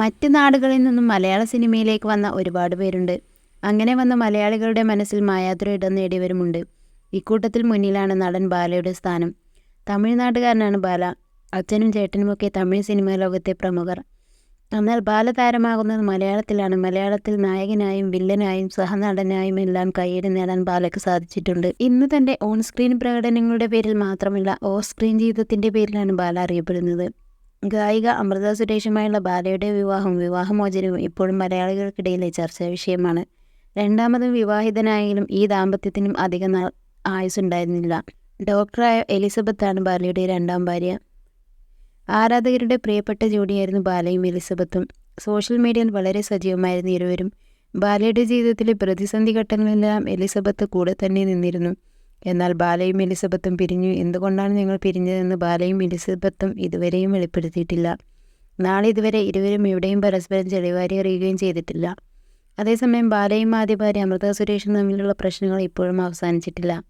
മറ്റ് നാടുകളിൽ നിന്നും മലയാള സിനിമയിലേക്ക് വന്ന ഒരുപാട് പേരുണ്ട്. അങ്ങനെ വന്ന മലയാളികളുടെ മനസ്സിൽ മായാത്ര ഇടം നേടിയവരുമുണ്ട്. ഇക്കൂട്ടത്തിൽ മുന്നിലാണ് നടൻ ബാലയുടെ സ്ഥാനം. തമിഴ്നാട്ടുകാരനാണ് ബാല. അച്ഛനും ചേട്ടനുമൊക്കെ തമിഴ് സിനിമാ ലോകത്തെ പ്രമുഖർ. എന്നാൽ ബാല താരമാകുന്നത് മലയാളത്തിലാണ്. മലയാളത്തിൽ നായകനായും വില്ലനായും സഹനടനായും എല്ലാം കയ്യേറി നേടാൻ ബാലയ്ക്ക് സാധിച്ചിട്ടുണ്ട്. ഇന്ന് തന്റെ ഓൺ സ്ക്രീൻ പ്രകടനങ്ങളുടെ പേരിൽ മാത്രമല്ല ഓഫ് സ്ക്രീൻ ജീവിതത്തിന്റെ പേരിലാണ് ബാല അറിയപ്പെടുന്നത്. ഗായിക അമൃത സുരേഷുമായുള്ള ബാലയുടെ വിവാഹം വിവാഹമോചനവും ഇപ്പോഴും മലയാളികൾക്കിടയിലെ ചർച്ചാ വിഷയമാണ്. രണ്ടാമതും വിവാഹിതനായെങ്കിലും ഈ ദാമ്പത്യത്തിനും അധികം നാൾ ആയുസ്സുണ്ടായിരുന്നില്ല. ഡോക്ടറായ എലിസബത്താണ് ബാലയുടെ രണ്ടാം ഭാര്യ. ആരാധകരുടെ പ്രിയപ്പെട്ട ജോഡിയായിരുന്നു ബാലയും എലിസബത്തും. സോഷ്യൽ മീഡിയയിൽ വളരെ സജീവമായിരുന്നു ഇരുവരും ബാലയുടെ ജീവിതത്തിലെ പ്രതിസന്ധി ഘട്ടങ്ങളിലെല്ലാം എലിസബത്ത് കൂടെ തന്നെ നിന്നിരുന്നു. എന്നാൽ ബാലയും എലിസബത്തും പിരിഞ്ഞു. എന്തുകൊണ്ടാണ് ഞങ്ങൾ പിരിഞ്ഞതെന്ന് ബാലയും എലിസബത്തും ഇതുവരെയും വെളിപ്പെടുത്തിയിട്ടില്ല. നാളെ ഇതുവരെ ഇരുവരും എവിടെയും പരസ്പരം ചെളിവാരി അറിയുകയും ചെയ്തിട്ടില്ല. അതേസമയം ബാലയും ആദ്യ ഭാര്യ അമൃത സുരേഷും തമ്മിലുള്ള പ്രശ്നങ്ങൾ ഇപ്പോഴും അവസാനിച്ചിട്ടില്ല.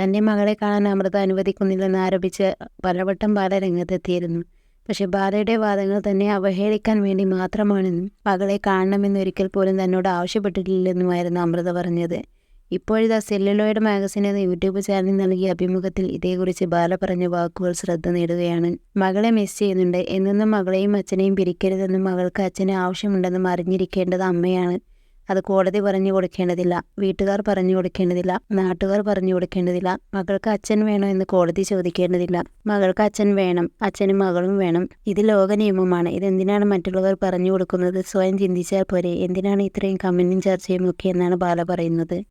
തന്റെ മകളെ കാണാൻ അമൃത അനുവദിക്കുന്നില്ലെന്ന് ആരോപിച്ച് പലവട്ടം ബാല രംഗത്തെത്തിയിരുന്നു. പക്ഷെ ബാലയുടെ വാദങ്ങൾ തന്നെ അവഹേളിക്കാൻ വേണ്ടി മാത്രമാണെന്നും മകളെ കാണണമെന്നൊരിക്കൽ പോലും തന്നോട് ആവശ്യപ്പെട്ടിട്ടില്ലെന്നുമായിരുന്നു അമൃത പറഞ്ഞത്. ഇപ്പോഴിതാ സെല്ലുലോയിഡ് മാഗസിൻ എന്ന യൂട്യൂബ് ചാനൽ നൽകിയ അഭിമുഖത്തിൽ ഇതേക്കുറിച്ച് ബാല പറഞ്ഞ വാക്കുകൾ ശ്രദ്ധ നേടുകയാണ്. മകളെ മിസ് ചെയ്യുന്നുണ്ട്. എന്നെന്നും മകളെയും അച്ഛനെയും പിരിക്കരുതെന്നും മകൾക്ക് അച്ഛനെ ആവശ്യമുണ്ടെന്നും അറിഞ്ഞിരിക്കേണ്ടത് അമ്മയാണ്. അത് കോടതി പറഞ്ഞു കൊടുക്കേണ്ടതില്ല. വീട്ടുകാർ പറഞ്ഞു കൊടുക്കേണ്ടതില്ല. നാട്ടുകാർ പറഞ്ഞു കൊടുക്കേണ്ടതില്ല. മകൾക്ക് അച്ഛൻ വേണോ എന്ന് കോടതി ചോദിക്കേണ്ടതില്ല. മകൾക്ക് അച്ഛൻ വേണം. അച്ഛനും മകളും വേണം. ഇത് ലോക നിയമമാണ്. ഇതെന്തിനാണ് മറ്റുള്ളവർ പറഞ്ഞു കൊടുക്കുന്നത്? സ്വയം ചിന്തിച്ചാൽ പോരെ. എന്തിനാണ് ഇത്രയും കമന്റും ചർച്ചയും ഒക്കെ എന്നാണ് ബാല പറയുന്നത്.